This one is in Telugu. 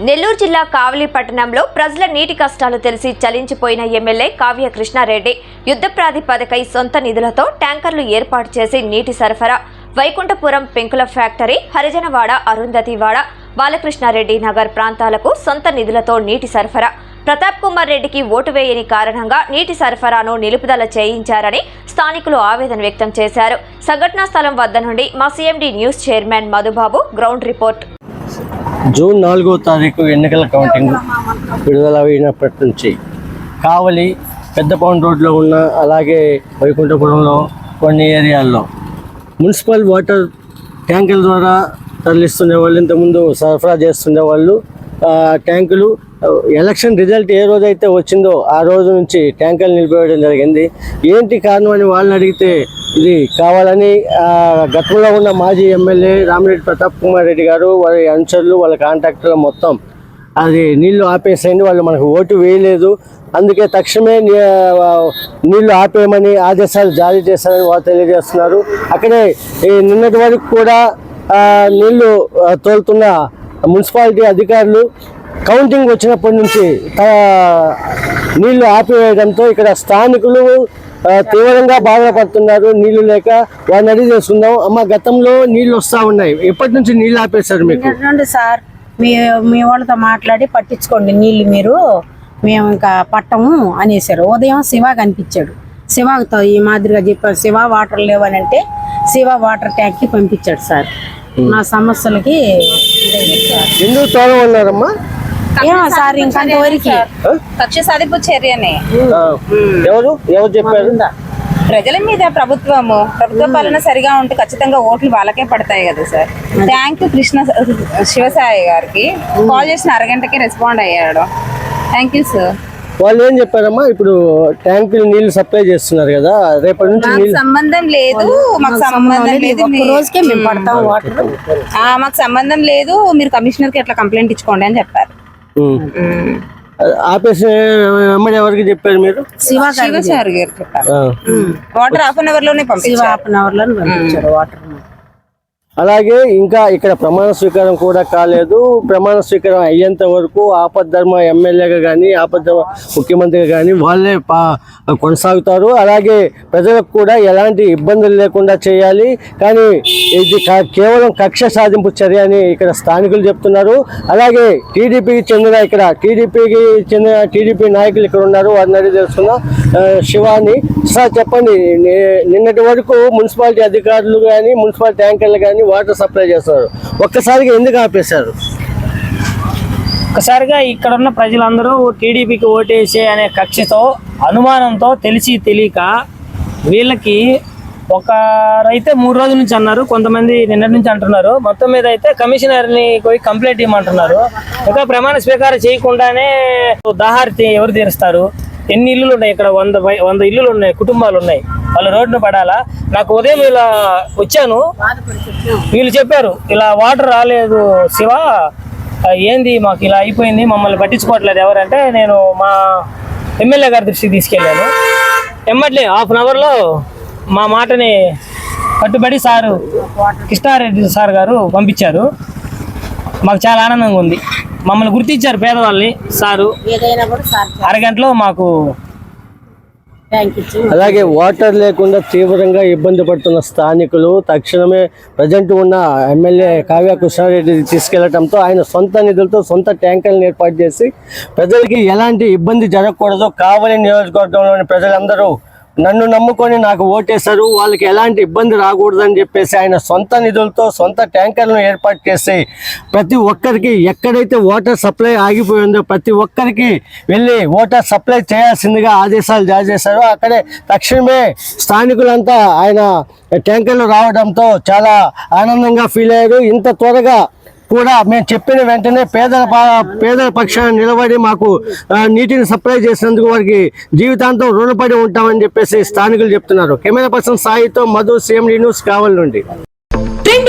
నెల్లూరు జిల్లా కావలి పట్టణంలో ప్రజల నీటి కష్టాలు తెలిసి చలించిపోయిన ఎమ్మెల్యే కావ్య కృష్ణారెడ్డి యుద్ధ ప్రాతిపదికై సొంత నిధులతో ట్యాంకర్లు ఏర్పాటు చేసి నీటి సరఫరా. వైకుంఠపురం పెంకుల ఫ్యాక్టరీ హరిజనవాడ అరుంధతివాడ బాలకృష్ణారెడ్డి నగర్ ప్రాంతాలకు సొంత నిధులతో నీటి సరఫరా. ప్రతాప్ కుమార్ రెడ్డికి ఓటు వేయని కారణంగా నీటి సరఫరాను నిలుపుదల చేయించారని స్థానికులు ఆవేదన వ్యక్తం చేశారు. సంఘటనా స్థలం వద్ద నుండి మా CMD news chairman Madhubabu ground report. June నాలుగో తారీఖు ఎన్నికల కౌంటింగ్ విడుదల అయినప్పటి నుంచి కావలి పెద్ద రోడ్లో ఉన్న అలాగే వైకుంఠపురంలో కొన్ని ఏరియాల్లో మున్సిపల్ వాటర్ ట్యాంకుల ద్వారా తరలిస్తున్న వాళ్ళు ఇంతకుముందు సరఫరా చేస్తుండే వాళ్ళు ట్యాంకులు. ఎలక్షన్ రిజల్ట్ ఏ రోజైతే వచ్చిందో ఆ రోజు నుంచి ట్యాంకులు నిలిపివేయడం జరిగింది. ఏంటి కారణం అని వాళ్ళని అడిగితే ఇది కావాలని గతంలో ఉన్న మాజీ ఎమ్మెల్యే రామిరెడ్డి ప్రతాప్ కుమార్ రెడ్డి గారు వారి అనుచరులు వాళ్ళ కాంట్రాక్టర్లు మొత్తం అది నీళ్ళు ఆపేసేయండి వాళ్ళు మనకు ఓటు వేయలేదు. అందుకే తక్షణమే నీళ్ళు ఆపేయమని ఆదేశాలు జారీ చేశారని వారు తెలియజేస్తున్నారు. అక్కడే ఈ నిన్నటి వరకు కూడా నీళ్ళు తోలుతున్న మున్సిపాలిటీ అధికారులు కౌంటింగ్ వచ్చినప్పటి నుంచి త- నీళ్ళు ఆపివేయడంతో ఇక్కడ స్థానికులు తీవ్రంగా బాధపడుతున్నారు. నీళ్ళు లేక వారిని అడిగి చేసుకుందాం. అమ్మ గతంలో నీళ్ళు వస్తా ఉన్నాయి. ఎప్పటి నుంచి నీళ్ళు ఆపేశారు మీకు? సార్ మీ మీ వాళ్ళతో మాట్లాడి పట్టించుకోండి నీళ్ళు మీరు. మేము ఇంకా పట్టము అనేసారు ఉదయం శివ కనిపించాడు. శివతో ఈ మాదిరిగా చెప్పారు. శివ వాటర్ లేవని అంటే శివ వాటర్ ట్యాంక్కి పంపించాడు సార్. నా సమస్యలకి ఎందుకు తోలమన్నారమ్మా? ఏమో సార్ ఇంకంతవరకు కక్ష సాధింపు చర్యనే. ఎవరు? ఎవరు చెప్పారు? ప్రజల మీద ప్రభుత్వము. ప్రభుత్వ పాలన సరిగా ఉంటే ఖచ్చితంగా ఓట్లు వాళ్ళకే పడతాయి కదా sir. Thank you Krishna Sivasai గారికి. కాల్ చేసిన అరగంటకి రెస్పాండ్ అయ్యాడు. థ్యాంక్ యూ సార్ వాళ్ళు ఏం చెప్పారమ్మా? ఇప్పుడు ట్యాంకులు నీళ్ళు సప్లై చేస్తున్నారు కదా రేపటి నుంచి సంబంధం లేదు. మాకు సంబంధం లేదు. రోజుకే మేము పడతాం వాటర్. ఆ, మాకు సంబంధం లేదు. మీరు కమిషనర్కి ఎట్లా కంప్లైంట్ ఇచ్చుకోండి అని చెప్పారు. ఆపేసి ఎవరికి చెప్పారు మీరు? గారు చెప్పారు. వాటర్ హాఫ్ అన్ అవర్లోనే శివ పంపించారు. హాఫ్ అన్ అవర్లో పంపించారు వాటర్. అలాగే ఇంకా ఇక్కడ ప్రమాణ స్వీకారం కూడా కాలేదు. ప్రమాణ స్వీకారం అయ్యేంత వరకు ఆపద్ధర్మ ఎమ్మెల్యేగా కానీ ఆపద్ధర్మ ముఖ్యమంత్రిగా కానీ వాళ్ళే పా కొనసాగుతారు. అలాగే ప్రజలకు కూడా ఎలాంటి ఇబ్బందులు లేకుండా చేయాలి. కానీ ఇది కేవలం కక్ష సాధింపు చర్య అని ఇక్కడ స్థానికులు చెప్తున్నారు. అలాగే టీడీపీకి చెందిన ఇక్కడ టీడీపీకి చెందిన టీడీపీ నాయకులు ఇక్కడ ఉన్నారు. వారిని అడిగి తెలుసుకుందాం. శివాని. సార్ చెప్పండి. నిన్నటి వరకు మున్సిపాలిటీ అధికారులు కానీ మున్సిపల్ ట్యాంకర్లు కానీ వాటర్ సప్లై చేస్తున్నారు ఒక్కసారిగా ఎందుకు ఆపేశారు? ఒక్కసారిగా ఇక్కడ ఉన్న ప్రజలందరూ టీడీపీకి ఓటేసే అనే కక్షతో అనుమానంతో తెలిసి తెలియక వీళ్ళకి ఒకరైతే మూడు రోజుల నుంచి అన్నారు కొంతమంది నిన్నటి నుంచి అంటున్నారు. మొత్తం మీద అయితే కమిషనర్ని పోయి కంప్లైంట్ ఇవ్వమంటున్నారు. ఇంకా ప్రమాణ స్వీకారం చేయకుండానే దాహార్తి ఎవరు తీరుస్తారు? ఎన్ని ఇల్లులు ఉన్నాయి ఇక్కడ? వంద వంద ఇల్లులు ఉన్నాయి కుటుంబాలు ఉన్నాయి. వాళ్ళు రోడ్డున పడాలా? నాకు ఉదయం ఇలా వచ్చాను. వీళ్ళు చెప్పారు ఇలా వాటర్ రాలేదు శివ ఏంది మాకు ఇలా అయిపోయింది మమ్మల్ని పట్టించుకోవట్లేదు ఎవరంటే నేను మా ఎమ్మెల్యే గారి దృష్టికి తీసుకెళ్ళాను. ఎమ్మట్లే హాఫ్ అన్ అవర్లో మా మాటని కట్టుబడి సారు కృష్ణారెడ్డి సార్ గారు పంపించారు. మాకు చాలా ఆనందంగా ఉంది. మమ్మల్ని గుర్తించారు పేదవాళ్ళని సారు. ఏదైనా కూడా సార్ అరగంటలో మాకు అలాగే వాటర్ లేకుండా తీవ్రంగా ఇబ్బంది పడుతున్న స్థానికులు తక్షణమే ప్రజెంట్ ఉన్న ఎమ్మెల్యే కావ్య కృష్ణారెడ్డి తీసుకెళ్ళడంతో ఆయన సొంత నిధులతో సొంత ట్యాంకర్లను ఏర్పాటు చేసి ప్రజలకి ఎలాంటి ఇబ్బంది జరగకూడదు కావలి నియోజకవర్గంలోని ప్రజలందరూ నన్ను నమ్ముకొని నాకు ఓటేశారు వాళ్ళకి ఎలాంటి ఇబ్బంది రాకూడదని చెప్పేసి ఆయన సొంత నిధులతో సొంత ట్యాంకర్లను ఏర్పాటు చేసి ప్రతి ఒక్కరికి ఎక్కడైతే వాటర్ సప్లై ఆగిపోయిందో ప్రతి ఒక్కరికి వెళ్ళి వాటర్ సప్లై చేయాల్సిందిగా ఆదేశాలు జారీ చేశారు. అక్కడే తక్షణమే స్థానికులంతా ఆయన ట్యాంకర్లు రావడంతో చాలా ఆనందంగా ఫీల్ అయ్యారు. ఇంత త్వరగా కూడా మేము చెప్పిన వెంటనే పేదల పేదల పక్షాన్ని నిలబడి మాకు నీటిని సప్లై చేసినందుకు వారికి జీవితాంతం రుణపడి ఉంటామని చెప్పేసి స్థానికులు చెప్తున్నారు. కెమెరా పర్సన్ సాయితో మధు సిఎండి న్యూస్ కావాలి నుండి.